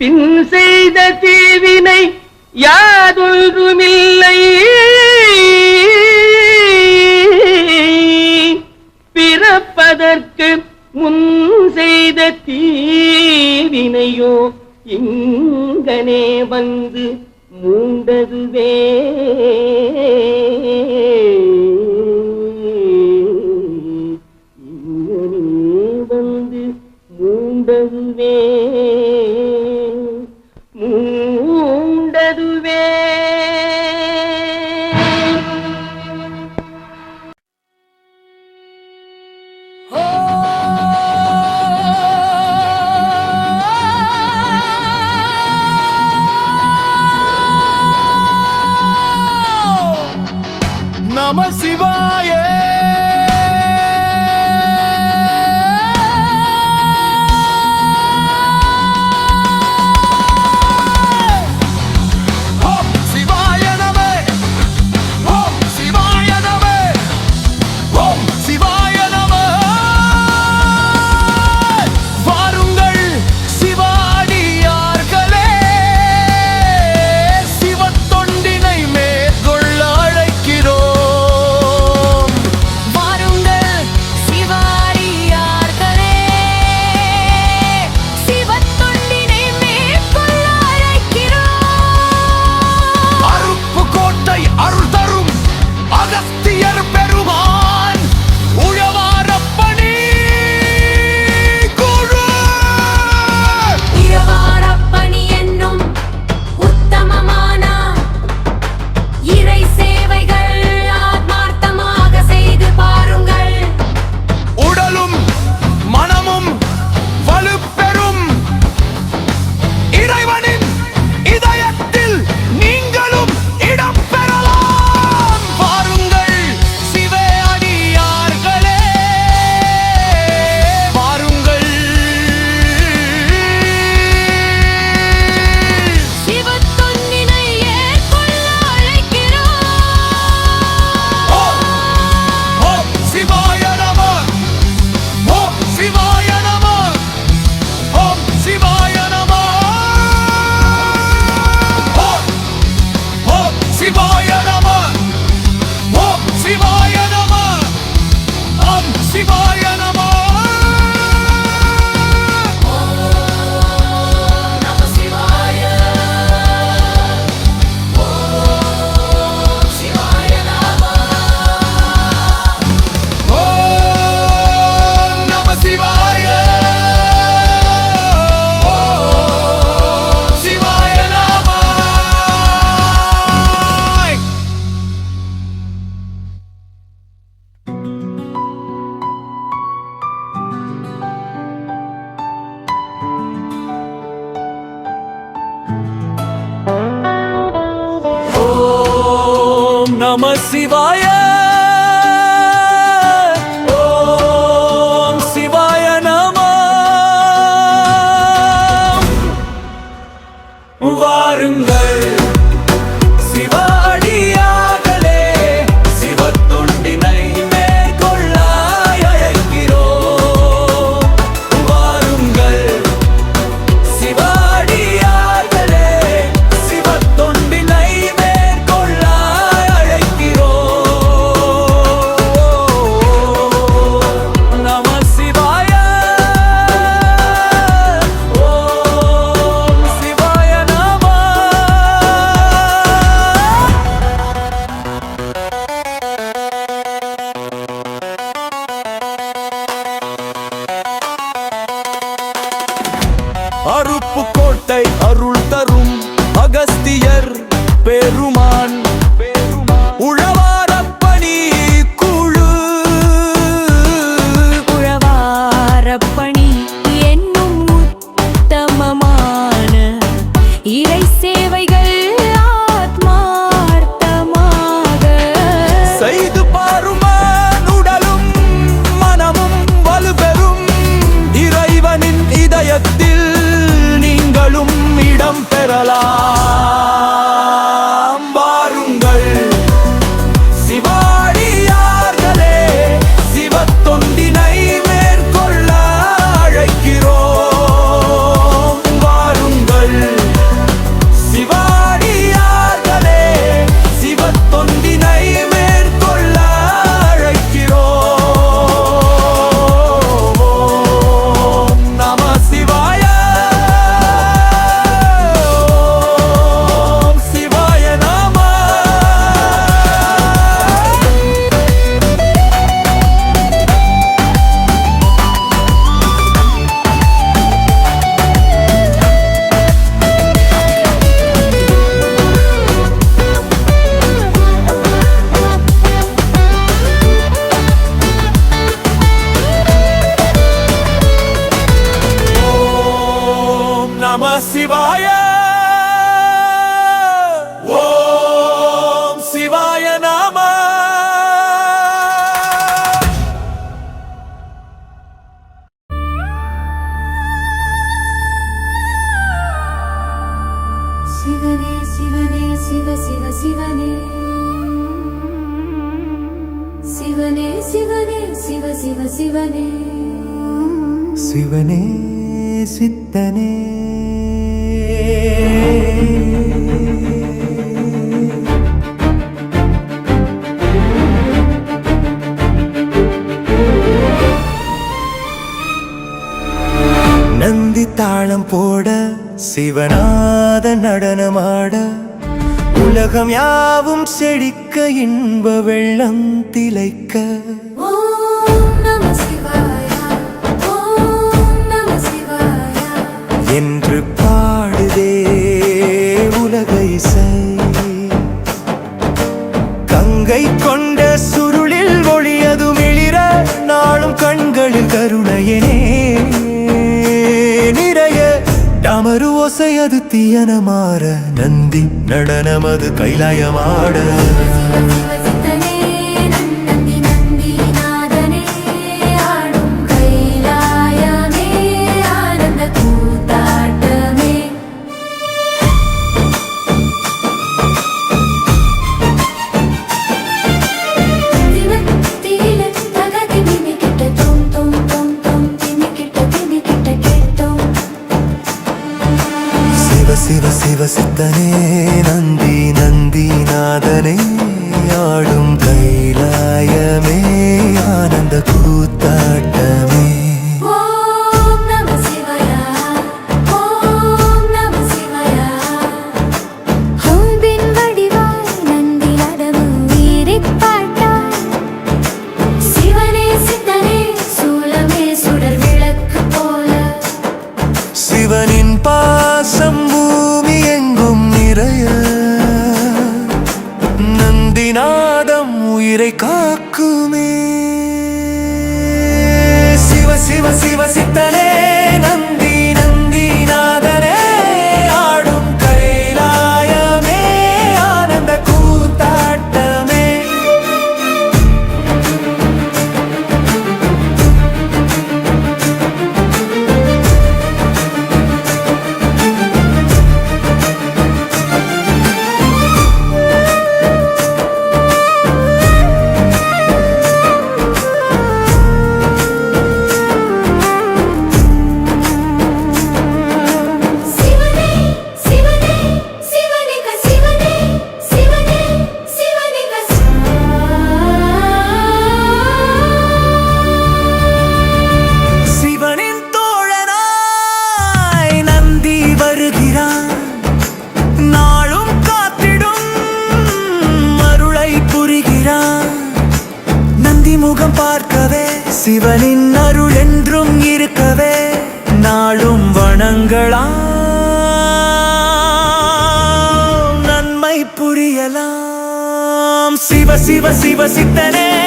பின் செய்த தீவினை யாதொன்றுமில்லை. சேவைகள் ஆத்மார்த்தமாக. செய்து பாரும் உடலும் மனமும் வலுபெறும். இறைவனின் இதயத்தில் நீங்களும் இடம் பெறலாம். சிவனே சித்தனே. நந்தி தாளம் போட சிவநாத நடனமாட உலகம் யாவும் செழிக்க இன்ப வெள்ளம் திளைக்க நதியன மாற நந்தி நடனமது கைலாயமாட. சிவசித்தனே நந்தி நந்தி நாதனே சிவனின் அருள் என்றும் இருக்கவே நாளும் வணங்களா நன்மை புரியலாம். சிவ சிவ சிவ சித்தனே.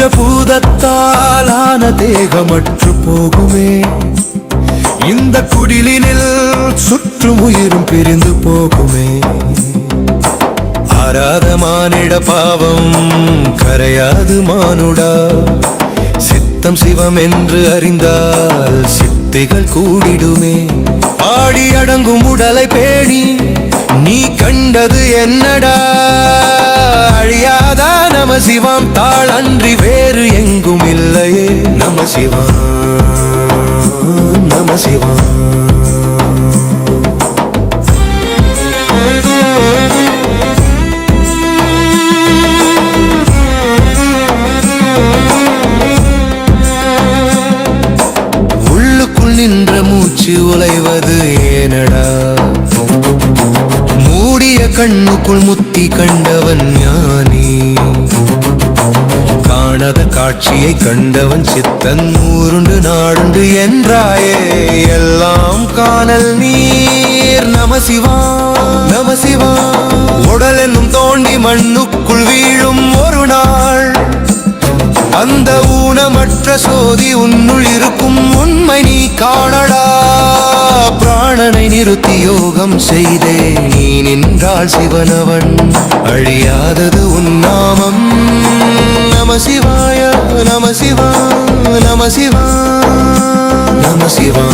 பஞ்சபூதத்தாலான தேகமற்று போகுமே. இந்த குடிலினில் சுற்றும் உயிரும் பிரிந்து போகுமே. ஆராத மானிட பாவம் கரையாது மானுடா. சித்தம் சிவம் என்று அறிந்தால் சித்தம் சித்திகள் கூடிடுமே. பாடி அடங்கும் உடலை பேணி நீ கண்டது என்னடா? அழியாதா நம சிவம் தாள் அன்றி வேறு எங்கும் இல்லையே. நம சிவம் நம சிவம். கண்ணுக்குள் முத்தி கண்டவன் ஞானி. காணாத காட்சியை கண்டவன் சித்தன் ஊருண்டு நாடுண்டு என்றாயே. எல்லாம் காணல் நீர் நம சிவா நம சிவா. உடல் என்னும் தோண்டி மண்ணுக்குள் வீழும் ஒரு நாள். அந்த ஊனமற்ற சோதி உன்னுள் இருக்கும் உண்மை நீ காணடா. பிராணனை நிறுத்தி யோகம் செய்தே நீ நின்றாள் சிவனவன். அழியாதது உன் நாமம். நம சிவாய நம சிவா நம சிவா நம சிவா.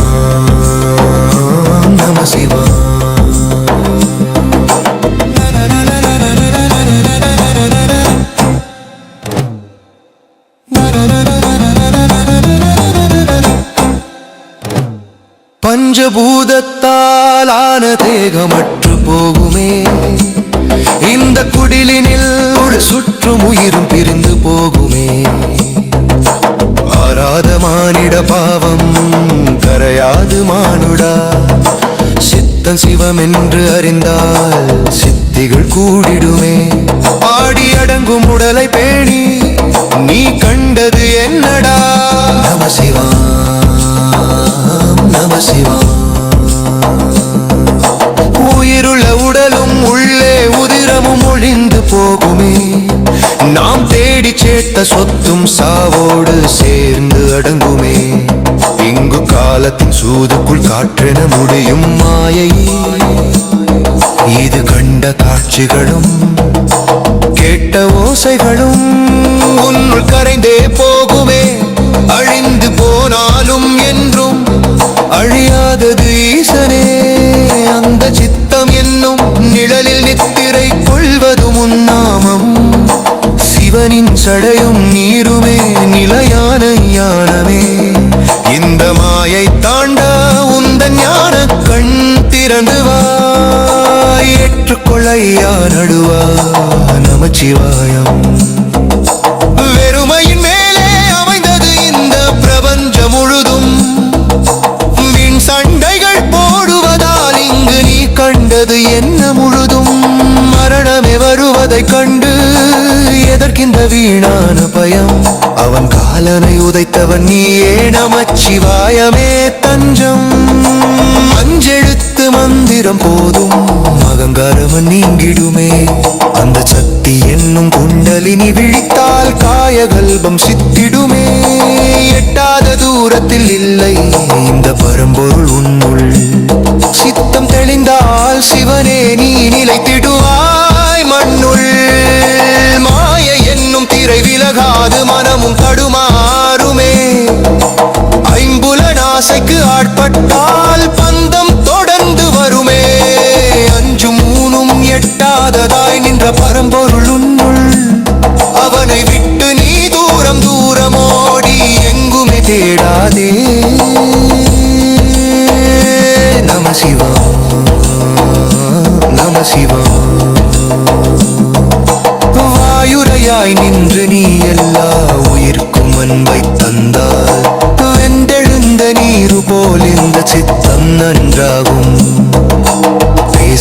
பஞ்சபூதத்தால் ஆன தேகமற்று போகுமே. இந்த குடிலினில் ஒரு சுற்றும் உயிரும் பிரிந்து போகுமே. ஆராத மானிட பாவம் கரையாது மானுடா. சித்தம் சிவம் என்று அறிந்தால் சித்திகள் கூடிடுமே. பாடி அடங்கும் உடலை பேணி நீ கண்டது என்னடா? நம சிவா நம சிவா கேட்ட சொத்தும் சாவோடு சேர்ந்து அடங்குமே. இங்கு காலத்தின் சூதுக்குள் காற்றென முடியும் மாயை. இது கண்ட காட்சிகளும் கேட்ட ஓசைகளும் உன்னுள் கரைந்தே போகுமே. அழிந்து போனாலும் என்றும் அழியாதது சிவனின் சடையும் நீருமே நிலையான ஞானமே. இந்த மாயை தாண்ட உந்த ஞான கண் திறந்து வா ஏற்றுக்கொள்ளையா நடுவா நமச்சிவாயம். வீணான பயம். அவன் காலனை உதைத்தவன் நீயே நமச்சிவாயமே தஞ்சம். அஞ்செழுத்து மந்திரம் போதும் அகங்காரமன் நீங்கிடுமே. அந்த சக்தி என்னும் குண்டலினி விழித்தால் காயகல்பம் சித்திடுமே. எட்டாத தூரத்தில் இல்லை இந்த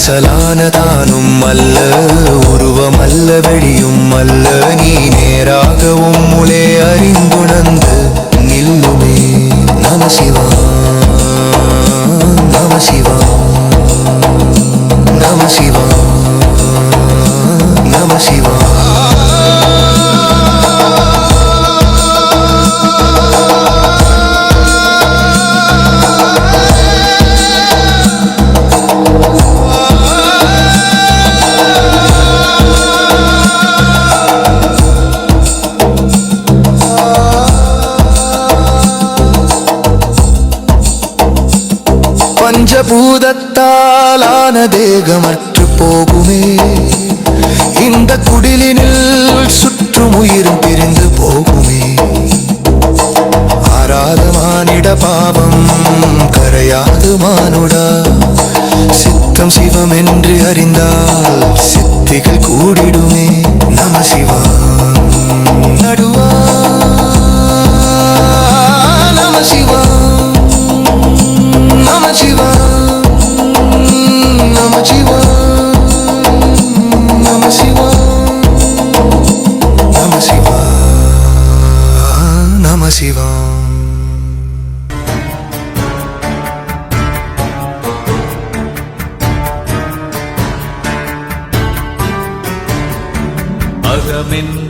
பேசலானதானும் அல்ல உருவம் அல்ல வெளியும் அல்ல நீ நேராகவும் முளே அறிந்துணர்ந்து நில்லுமே நம சிவா நம சிவா நம சிவா. கரையாது சித்தம் சிவம் என்று அறிந்தால்